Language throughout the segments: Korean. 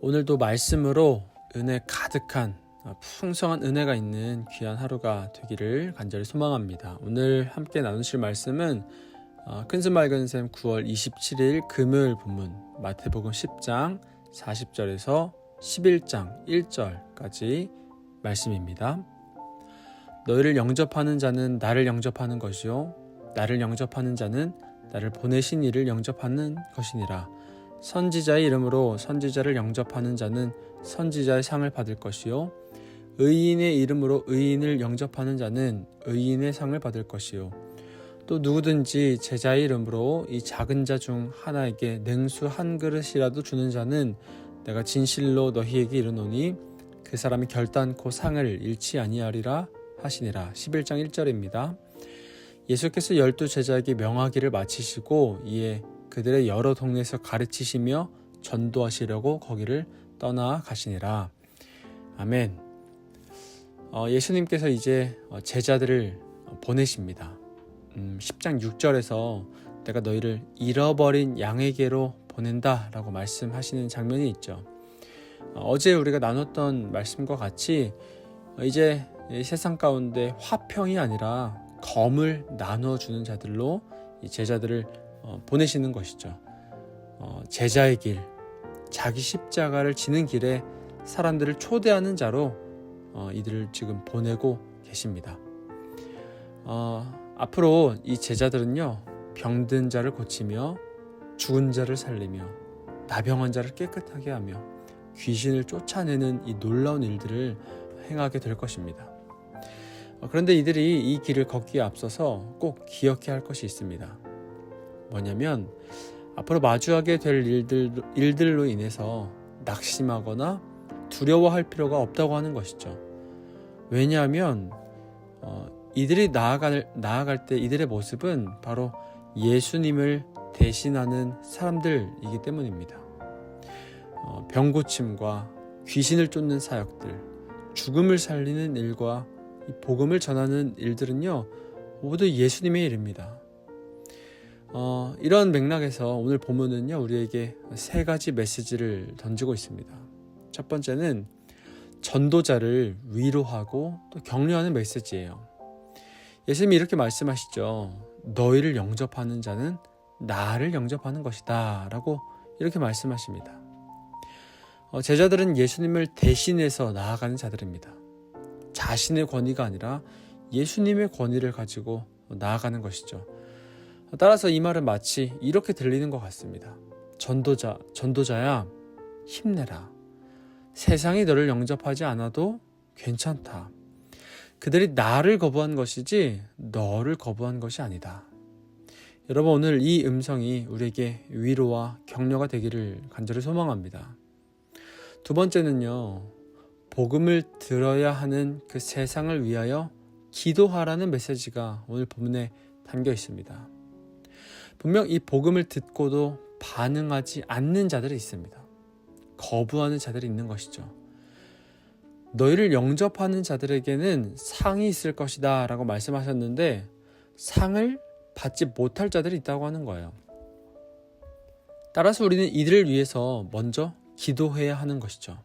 오늘도 말씀으로 은혜 가득한 어, 풍성한 은혜가 있는 귀한 하루가 되기를 간절히 소망합니다. 오늘 함께 나누실 말씀은 어, 큰스 맑은 샘 9월 27일 금요일 본문 마태복음 10장 40절에서 11장 1절까지 말씀입니다. 너희를 영접하는 자는 나를 영접하는 것이요 나를 영접하는 자는 나를 보내신 이를 영접하는 것이니라. 선지자의 이름으로 선지자를 영접하는 자는 선지자의 상을 받을 것이요 의인의 이름으로 의인을 영접하는 자는 의인의 상을 받을 것이요 또 누구든지 제자의 이름으로 이 작은 자 중 하나에게 냉수 한 그릇이라도 주는 자는 내가 진실로 너희에게 이르노니 그 사람이 결단코 상을 잃지 아니하리라 하시니라 11장 1절입니다. 예수께서 열두 제자에게 명하기를 마치시고 이에 그들의 여러 동네에서 가르치시며 전도하시려고 거기를 떠나 가시니라. 아멘. 어, 예수님께서 이제 어, 제자들을 보내십니다. 음, 10장 6절에서 내가 너희를 잃어버린 양에게로 보낸다 라고 말씀하시는 장면이 있죠. 어, 어제 우리가 나눴던 말씀과 같이 어, 이제 세상 가운데 화평이 아니라 검을 나누어 주는 자들로 제자들을 어, 보내시는 것이죠. 어, 제자의 길, 자기 십자가를 지는 길에 사람들을 초대하는 자로 어, 이들을 지금 보내고 계십니다. 앞으로 이 제자들은요 병든 자를 고치며 죽은 자를 살리며 나병한 자를 깨끗하게 하며 귀신을 쫓아내는 이 놀라운 일들을 행하게 될 것입니다. 그런데 이들이 이 길을 걷기에 앞서서 꼭 기억해야 할 것이 있습니다. 뭐냐면 앞으로 마주하게 될 일들, 일들로 인해서 낙심하거나 두려워할 필요가 없다고 하는 것이죠. 왜냐하면 어, 이들이 나아갈, 나아갈 때 이들의 모습은 바로 예수님을 대신하는 사람들이기 때문입니다. 어, 병고침과 귀신을 쫓는 사역들, 죽음을 살리는 일과 복음을 전하는 일들은요, 모두 예수님의 일입니다. 어, 이런 맥락에서 오늘 본문은요 우리에게 세 가지 메시지를 던지고 있습니다. 첫 번째는 전도자를 위로하고 또 격려하는 메시지예요. 예수님이 이렇게 말씀하시죠. 너희를 영접하는 자는 나를 영접하는 것이다. 라고 이렇게 말씀하십니다. 어, 제자들은 예수님을 대신해서 나아가는 자들입니다. 자신의 권위가 아니라 예수님의 권위를 가지고 나아가는 것이죠. 따라서 이 말은 마치 이렇게 들리는 것 같습니다. 전도자, 전도자야, 힘내라. 세상이 너를 영접하지 않아도 괜찮다. 그들이 나를 거부한 것이지 너를 거부한 것이 아니다. 여러분 오늘 이 음성이 우리에게 위로와 격려가 되기를 간절히 소망합니다. 두 번째는요. 복음을 들어야 하는 그 세상을 위하여 기도하라는 메시지가 오늘 본문에 담겨 있습니다. 분명 이 복음을 듣고도 반응하지 않는 자들이 있습니다. 거부하는 자들이 있는 것이죠. 너희를 영접하는 자들에게는 상이 있을 것이다 라고 말씀하셨는데 상을 받지 못할 자들이 있다고 하는 거예요. 따라서 우리는 이들을 위해서 먼저 기도해야 하는 것이죠.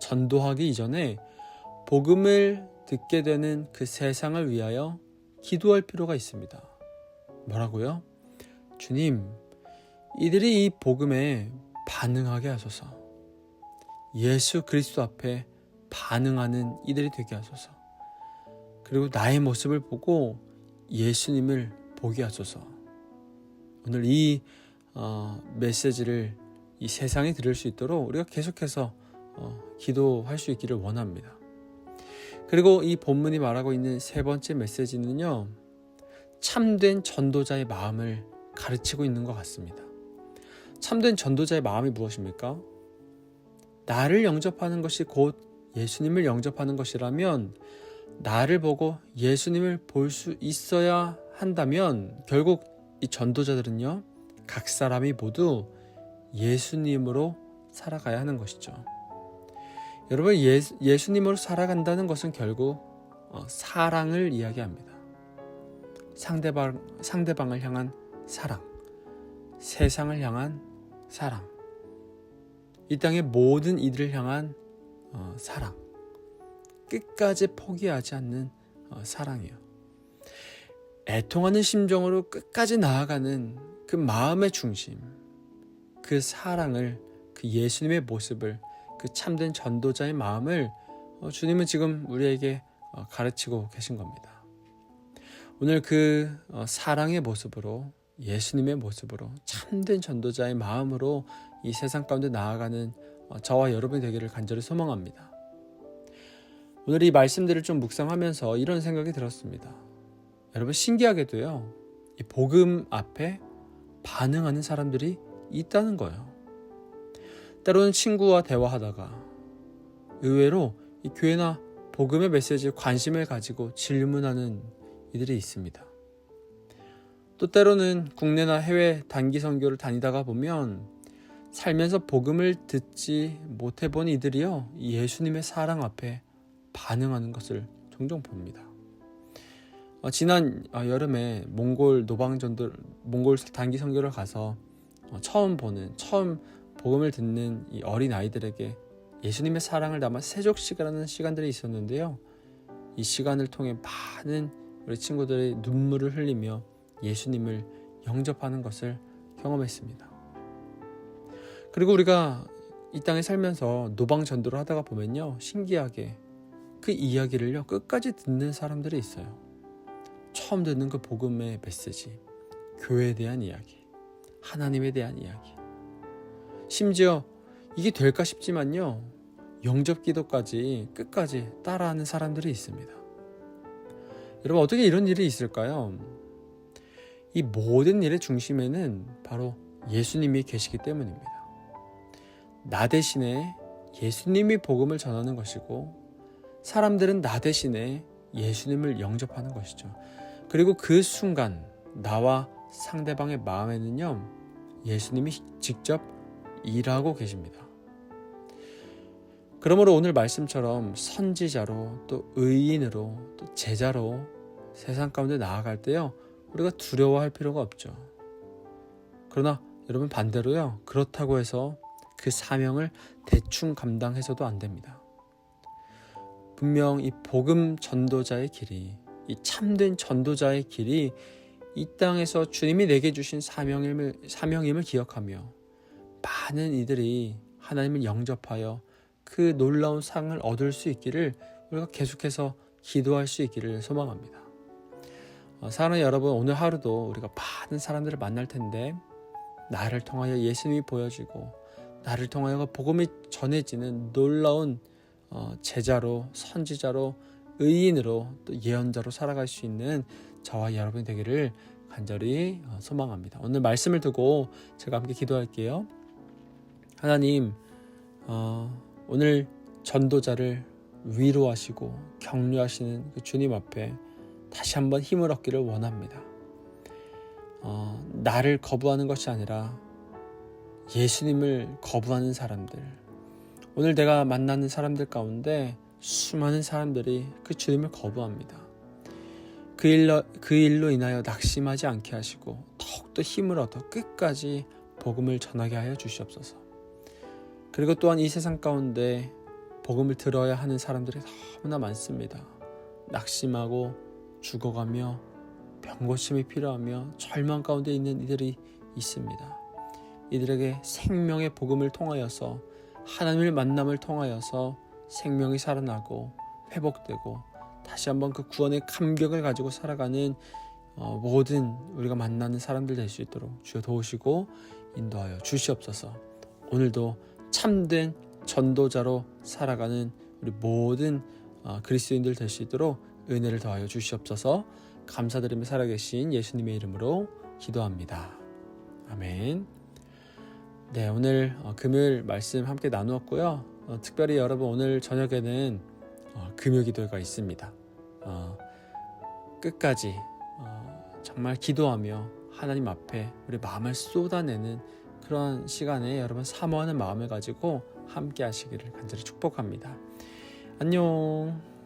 전도하기 이전에 복음을 듣게 되는 그 세상을 위하여 기도할 필요가 있습니다. 뭐라고요? 주님, 이들이 이 복음에 반응하게 하소서. 예수 그리스도 앞에 반응하는 이들이 되게 하소서. 그리고 나의 모습을 보고 예수님을 보게 하소서. 오늘 이 어, 메시지를 이 세상이 들을 수 있도록 우리가 계속해서 어, 기도할 수 있기를 원합니다. 그리고 이 본문이 말하고 있는 세 번째 메시지는요, 참된 전도자의 마음을 가르치고 있는 것 같습니다. 참된 전도자의 마음이 무엇입니까? 나를 영접하는 것이 곧 예수님을 영접하는 것이라면 나를 보고 예수님을 볼 수 있어야 한다면 결국 이 전도자들은요, 각 사람이 모두 예수님으로 살아가야 하는 것이죠. 여러분, 예수, 예수님으로 살아간다는 것은 결국 어, 사랑을 이야기합니다. 상대방, 상대방을 향한 사랑, 세상을 향한 사랑. 이 땅의 모든 이들을 향한 어, 사랑, 끝까지 포기하지 않는 어, 사랑이요. 애통하는 심정으로 끝까지 나아가는 그 마음의 중심, 그 사랑을, 그 예수님의 모습을, 그 참된 전도자의 마음을 어, 주님은 지금 우리에게 어, 가르치고 계신 겁니다. 오늘 그 어, 사랑의 모습으로 예수님의 모습으로 참된 전도자의 마음으로 이 세상 가운데 나아가는 어, 저와 여러분이 되기를 간절히 소망합니다. 오늘 이 말씀들을 좀 묵상하면서 이런 생각이 들었습니다. 여러분 신기하게도요. 이 복음 앞에 반응하는 사람들이 있다는 거예요. 때로는 친구와 대화하다가 의외로 이 교회나 복음의 메시지에 관심을 가지고 질문하는 이들이 있습니다. 또 때로는 국내나 해외 단기 선교를 다니다가 보면 살면서 복음을 듣지 못해 본 이들이요 예수님의 사랑 앞에 반응하는 것을 종종 봅니다. 어, 지난 어, 여름에 몽골 노방전도 몽골 단기 선교를 가서 어, 처음 보는 처음 복음을 듣는 이 어린 아이들에게 예수님의 사랑을 담아 세족식이라는 시간들이 있었는데요. 이 시간을 통해 많은 우리 친구들의 눈물을 흘리며 예수님을 영접하는 것을 경험했습니다. 그리고 우리가 이 땅에 살면서 노방 전도를 하다가 보면요. 신기하게 그 이야기를요. 끝까지 듣는 사람들이 있어요. 처음 듣는 그 복음의 메시지, 교회에 대한 이야기, 하나님에 대한 이야기. 심지어 이게 될까 싶지만요. 영접 기도까지 끝까지 따라하는 사람들이 있습니다. 여러분 어떻게 이런 일이 있을까요? 이 모든 일의 중심에는 바로 예수님이 계시기 때문입니다. 나 대신에 예수님이 복음을 전하는 것이고 사람들은 나 대신에 예수님을 영접하는 것이죠. 그리고 그 순간 나와 상대방의 마음에는요 예수님이 직접 일하고 계십니다. 그러므로 오늘 말씀처럼 선지자로 또 의인으로 또 제자로 세상 가운데 나아갈 때요 우리가 두려워할 필요가 없죠. 그러나 여러분 반대로요 그렇다고 해서 그 사명을 대충 감당해서도 안 됩니다. 분명 이 복음 전도자의 길이 이 참된 전도자의 길이 이 땅에서 주님이 내게 주신 사명임을 사명임을 기억하며 많은 이들이 하나님을 영접하여 그 놀라운 상을 얻을 수 있기를 우리가 계속해서 기도할 수 있기를 소망합니다. 어, 사랑하는 여러분, 오늘 하루도 우리가 많은 사람들을 만날 텐데 나를 통하여 예수님이 보여지고 나를 통하여 복음이 전해지는 놀라운 어, 제자로 선지자로 의인으로 또 예언자로 살아갈 수 있는 저와 여러분이 되기를 간절히 어, 소망합니다. 오늘 말씀을 두고 제가 함께 기도할게요. 하나님, 어, 오늘 전도자를 위로하시고 격려하시는 그 주님 앞에 다시 한번 힘을 얻기를 원합니다. 어, 나를 거부하는 것이 아니라 예수님을 거부하는 사람들. 오늘 내가 만나는 사람들 가운데 수많은 사람들이 그 주님을 거부합니다. 그 일로, 그 일로 인하여 낙심하지 않게 하시고 더욱더 힘을 얻어 끝까지 복음을 전하게 하여 주시옵소서. 그리고 또한 이 세상 가운데 복음을 들어야 하는 사람들이 너무나 많습니다. 낙심하고 죽어가며 병고침이 필요하며 절망 가운데 있는 이들이 있습니다. 이들에게 생명의 복음을 통하여서 하나님을 만남을 통하여서 생명이 살아나고 회복되고 다시 한번 그 구원의 감격을 가지고 살아가는 어, 모든 우리가 만나는 사람들 될 수 있도록 주여 도우시고 인도하여 주시옵소서. 오늘도 참된 전도자로 살아가는 우리 모든 어, 그리스도인들 될 수 있도록 은혜를 더하여 주시옵소서. 감사드리며 살아계신 예수님의 이름으로 기도합니다. 아멘. 네, 오늘 어, 금요일 말씀 함께 나누었고요. 어, 특별히 여러분 오늘 저녁에는 어, 금요 기도가 있습니다. 어, 끝까지 어, 정말 기도하며 하나님 앞에 우리 마음을 쏟아내는 그런 시간에 여러분 사모하는 마음을 가지고 함께 하시기를 간절히 축복합니다. 안녕.